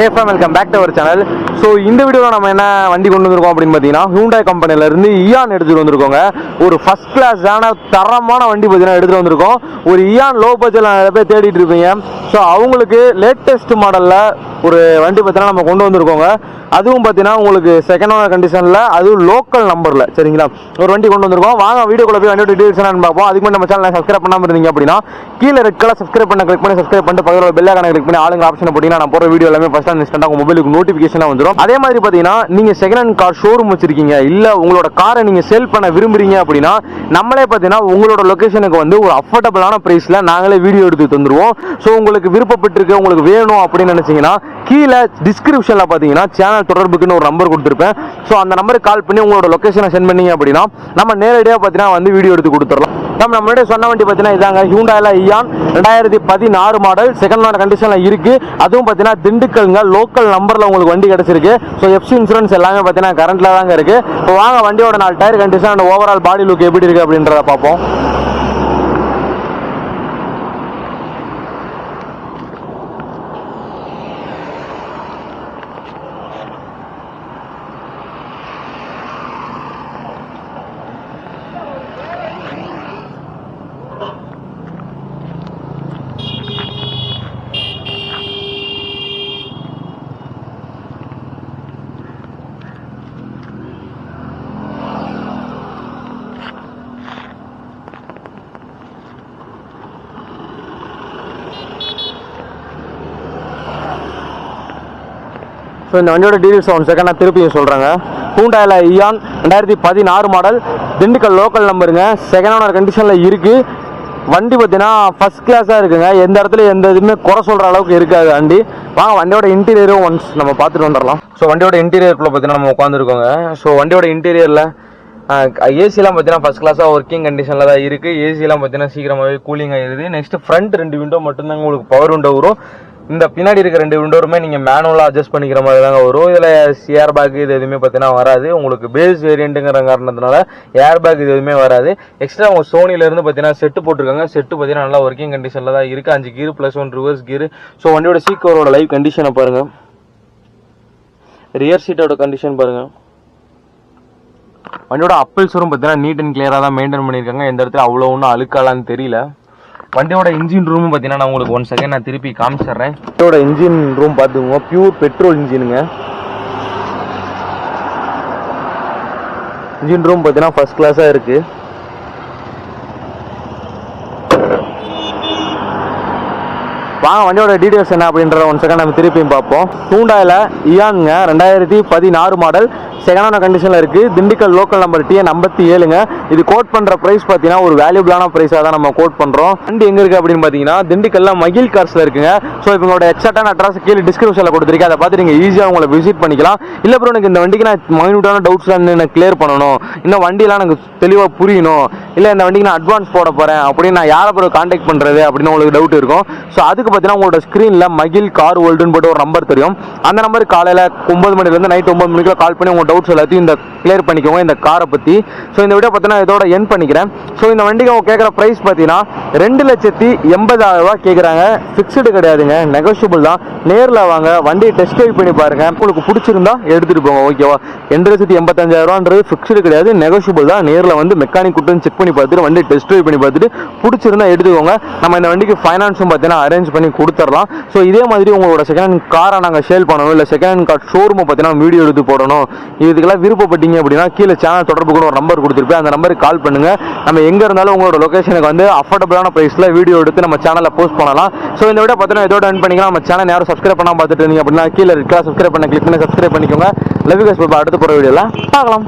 ஏஃபம் welcome back to our channel. So இந்த வீடியோவில் நம்ம என்ன வண்டி கொண்டு வந்திருக்கோம் அப்படின்னு பார்த்தீங்கன்னா ஹியூண்டாய் கம்பெனில இருந்து இயான் எடுத்துகிட்டு வந்திருக்கோங்க. ஒரு ஃபர்ஸ்ட் கிளாஸான தரமான வண்டி பார்த்தீங்கன்னா எடுத்துகிட்டு வந்திருக்கோம். ஒரு இயான் லோ பட்ஜெட்டில் நிறைய பேர் தேடிட்டு இருப்பீங்க. ஸோ அவங்களுக்கு லேட்டஸ்ட் மாடலில் ஒரு வண்டி பார்த்தீங்கன்னா நம்ம கொண்டு வந்திருக்கோங்க. அதுவும் பார்த்தீங்கன்னா உங்களுக்கு செகண்ட் ஓனர் கண்டிஷனில் அதுவும் லோக்கல் நம்பரில் சரிங்களா? ஒரு வண்டி கொண்டு வந்திருக்கோம். வாங்க வீடியோக்குள்ள போய் வண்டியோட டீடைல்ஸ் என்னன்னு பார்ப்போம். அதுக்கு நம்ம சேனல் சப்ஸ்கிரைப் பண்ணாமல் இருந்தீங்க அப்படின்னா கீழே ரெட் கலர் சப்ஸ்கிரைப் பண்ண கிளிக் பண்ணி சப்ஸ்கிரைப் பண்ணிட்டு பக்கத்தில் பெல் கணக்கு கிளிக் பண்ணி ஆளுங்க ஆப்ஷன் பார்த்தீங்கன்னா நான் போகிற வீடியோ எல்லாமே ஃபஸ்ட் இன்ஸ்டன்ட்டாக உங்கள் மொபைலுக்கு நோட்டிஃபிகேஷனாக வந்துடும் அதே மாதிரி பார்த்தீங்கன்னா நீங்கள் செகண்ட் ஹேண்ட் கார் ஷோரூம் வச்சிருக்கீங்க இல்லை உங்களோட காரை நீங்கள் சேல் பண்ண விரும்புறீங்க அப்படின்னா நம்மளே பார்த்தீங்கன்னா உங்களோட லொக்கேஷனுக்கு வந்து ஒரு அஃபோர்டபுளான ப்ரைஸில் நாங்களே வீடியோ எடுத்து தந்துருவோம். ஸோ உங்களுக்கு விருப்பப்பட்டிருக்கு உங்களுக்கு வேணும் அப்படின்னு நினச்சிங்கன்னா கீழே டிஸ்கிரிப்ஷனில் பார்த்தீங்கன்னா சேனல் தொடர்புக்குன்னு ஒரு நம்பர் கொடுத்துருப்பேன். ஸோ அந்த நம்பருக்கு கால் பண்ணி உங்களோட லொக்கேஷனை சென்ட் பண்ணீங்க அப்படின்னா நம்ம நேரடியாக பார்த்தீங்கன்னா வந்து வீடியோ எடுத்து கொடுத்துடலாம். நம்ம நம்மளுடைய முன்னாடி சொன்ன வண்டி பார்த்தீங்கன்னா இதாங்க ஹியூண்டாயில் இயான் ரெண்டாயிரத்தி பதினாறு மாடல் செகண்ட் ஹேண்ட் கண்டிஷனில் இருக்கு. அதுவும் பார்த்தீங்கன்னா திண்டுக்கல்ங்க லோக்கல் நம்பரில் உங்களுக்கு வண்டி கிடைச்சிருக்கு. ஸோ எஃப்சி இன்சூரன்ஸ் எல்லாமே பார்த்தீங்கன்னா கரண்ட்ல தாங்க இருக்கு. இப்போ வாங்க வண்டியோட நாலு tyre condition and overall body look எப்படி இருக்கு அப்படின்றத பார்ப்போம். ஸோ இந்த வண்டியோட டீடைல்ஸ் ஒன் செகண்ட் நான் திருப்பியும் சொல்கிறேங்க ஹூண்டாயில் இயான் ரெண்டாயிரத்தி பதினாறு மாடல் திண்டுக்கல் லோக்கல் நம்பருங்க செகண்ட் ஓனர் கண்டிஷனில் இருக்குது வண்டி பார்த்தீங்கன்னா ஃபஸ்ட் கிளாஸாக இருக்குங்க. எந்த இடத்துல எந்த இதுவுமே குறை சொல்கிற அளவுக்கு இருக்காது வண்டி. வாங்க வண்டியோட இன்டீரியரும் ஒன்ஸ் நம்ம பார்த்துட்டு வந்துடலாம். ஸோ வண்டியோட இன்டீரியருக்குள்ளே பார்த்தீங்கன்னா நம்ம உட்காந்துருக்கோங்க ஸோ வண்டியோட இன்டீரியரில் ஏசிலாம் பார்த்தீங்கன்னா ஃபஸ்ட் கிளாஸாக ஒர்க்கிங் கண்டிஷனில் தான் இருக்குது ஏசிலாம் பார்த்தீங்கன்னா சீக்கிரமாகவே கூலிங் ஆகிடுது நெக்ஸ்ட் ஃப்ரண்ட் ரெண்டு விண்டோ மட்டும்தாங்க உங்களுக்கு பவர் விண்டோ வரும். இந்த பின்னாடி இருக்க ரெண்டு விண்டோருமே நீங்கள் மேனுவலாக அட்ஜஸ்ட் பண்ணிக்கிற மாதிரி தாங்க வரும். இதில் ஏர் பேக் இது எதுவுமே பார்த்தீங்கன்னா வராது. உங்களுக்கு பேஸ் வேரியண்ட்டுங்கிற காரணத்தினால ஏர் பேக் இது எதுவுமே வராது. எக்ஸ்ட்ரா உங்கள் சோனிலேருந்து பார்த்தீங்கன்னா செட்டு போட்டிருக்காங்க. செட்டு பார்த்தீங்கன்னா நல்லா ஒர்க்கிங் கண்டிஷனில் தான் இருக்குது அஞ்சு gear plus one reverse gear so வண்டியோட சீக்கரோட லைவ் கண்டிஷனை பாருங்கள் ரியர் சீட்டோட கண்டிஷன் பாருங்கள் வண்டியோட அப்பல்ஸரும் பார்த்தீங்கன்னா நீட் அண்ட் கிளியராக தான் மெயின்டைன் பண்ணியிருக்காங்க. எந்த இடத்துல அவ்வளோ ஒன்றும் அழுக்காலான்னு தெரியல. வண்டியோட இன்ஜின் ரூம் பார்த்தீங்கன்னா நான் உங்களுக்கு ஒன் செகண்ட் நான் திருப்பி காமிச்சிடுறேன். வண்டியோட இன்ஜின் ரூம் பார்த்துக்கோங்க பியூர் பெட்ரோல் இன்ஜினுங்க இன்ஜின் ரூம் பார்த்தீங்கன்னா ஃபர்ஸ்ட் கிளாஸாக இருக்குது வாங்க வண்டியோட டீடைல்ஸ் என்ன அப்படின்றத ஒன் செகண்ட் நம்ம திருப்பியும் பார்ப்போம். ஹூண்டாயில் இயானுங்க ரெண்டாயிரத்தி பதினாறு மாடல் செகண்டான கண்டிஷனில் இருக்குது திண்டுக்கல் லோக்கல் நம்பர் டிஎன் ஐம்பத்தி ஏழுங்க. இது கோட் பண்ணுற ப்ரைஸ் பார்த்தீங்கன்னா ஒரு வேல்யூபிளான ப்ரைஸாக தான் நம்ம கோட் பண்ணுறோம் வண்டி எங்கே இருக்குது அப்படின்னு பார்த்தீங்கன்னா திண்டுக்கல்ல மகிழ் கார்ஸில் இருக்குங்க. ஸோ இப்போ எக்ஸாக்டான அட்ரஸ் கீழே டிஸ்கிரிப்ஷனில் கொடுத்துருக்கேன். அதை பார்த்து நீங்கள் ஈஸியாக உங்களை விசிட் பண்ணிக்கலாம். இல்லை அப்புறம் எனக்கு இந்த வண்டிக்கு நான் மைனூட்டான டவுட்ஸ் எனக்கு கிளியர் பண்ணணும். இன்னும் வண்டியெலாம் எனக்கு தெளிவாக புரியணும். இல்லை இந்த வண்டிக்கு நான் அட்வான்ஸ் போட போகிறேன் அப்படின்னு நான் யாரை பிறகு காண்டாக்ட் பண்ணுறது அப்படின்னு உங்களுக்கு டவுட் இருக்கும். ஸோ அதுக்கு பார்த்தீங்கன்னா உங்களோட ஸ்க்ரீனில் மகிழ் கார் வேர்ல்டுன்னு போட்டு ஒரு நம்பர் தெரியும். அந்த நம்பர் காலையில் ஒம்பது மணிலேருந்து நைட் ஒம்பது மணிக்குள்ள கால் பண்ணி உங்கள் டவுட்ஸ் எல்லாத்தையும் இந்த கிளியர் பண்ணிக்கோங்க இந்த காரை பற்றி ஸோ இந்த வீடியோ பார்த்தீங்கன்னா இதோட என் பண்ணிக்கிறேன். ஸோ இந்த வண்டிக்கு அவங்க கேட்குற ப்ரைஸ் பார்த்தீங்கன்னா ரெண்டு லட்சத்தி எண்பதாயிரம் ரூபா கேட்குறாங்க. ஃபிக்ஸ்டு கிடையாதுங்க. நெகோஷியபிள் தான். நேரில் வாங்க. வண்டியை டெஸ்ட் ட்ரைவ் பண்ணி பாருங்கள் உங்களுக்கு பிடிச்சிருந்தா எடுத்துகிட்டு போங்க ஓகேவா ரெண்டு லட்சத்தி எண்பத்தஞ்சாயிரம் ரூபான்றது ஃபிக்ஸ்டு கிடையாது. நெகோஷியபிள் தான். நேரில் வந்து மெக்கானிக் கூட்டம் செக் பண்ணி பார்த்துட்டு வண்டி டெஸ்ட் ட்ரைவ் பண்ணி பார்த்துட்டு பிடிச்சிருந்தா எடுத்துக்கோங்க. நம்ம இந்த வண்டிக்கு ஃபைனான்ஸும் பார்த்தீங்கன்னா அரேஞ்ச் பண்ணி கொடுத்துடலாம். ஸோ இதே மாதிரி உங்களோட செகண்ட் ஹேண்ட் காரை நாங்கள் சேல் பண்ணணும். இல்லை செகண்ட் ஹேண்ட் கார் ஷோரூமை பார்த்தீங்கன்னா வீடியோ எடுத்து போடணும். இதுக்கெல்லாம் விருப்பப்பட்டு விருப்பப்பட்டீங்க அப்படின்னா கீழே சேனல் தொடர்பு கூட ஒரு நம்பர் கொடுத்துருப்பேன். அந்த நம்பருக்கு கால் பண்ணுங்க. நம்ம எங்கே இருந்தாலும் உங்களோட லொகேஷனுக்கு வந்து அஃபோர்டபுளான ப்ரைஸில் வீடியோ எடுத்து நம்ம சேனலில் போஸ்ட் பண்ணலாம். ஸோ இந்த வீடியோ பார்த்தீங்கன்னா இதோட அன் பண்ணிக்கலாம். நம்ம சேனல் யாரும் சப்ஸ்கிரைப் பண்ணாமல் பார்த்துட்டு இருந்தீங்க அப்படின்னா கீழே இருக்கா சப்ஸ்கிரைப் பண்ண கிளிக் பண்ணி சப்ஸ்கிரைப் பண்ணிக்கோங்க. லவ் யூ அடுத்து போகிற வீடியோவில் பார்க்கலாம்.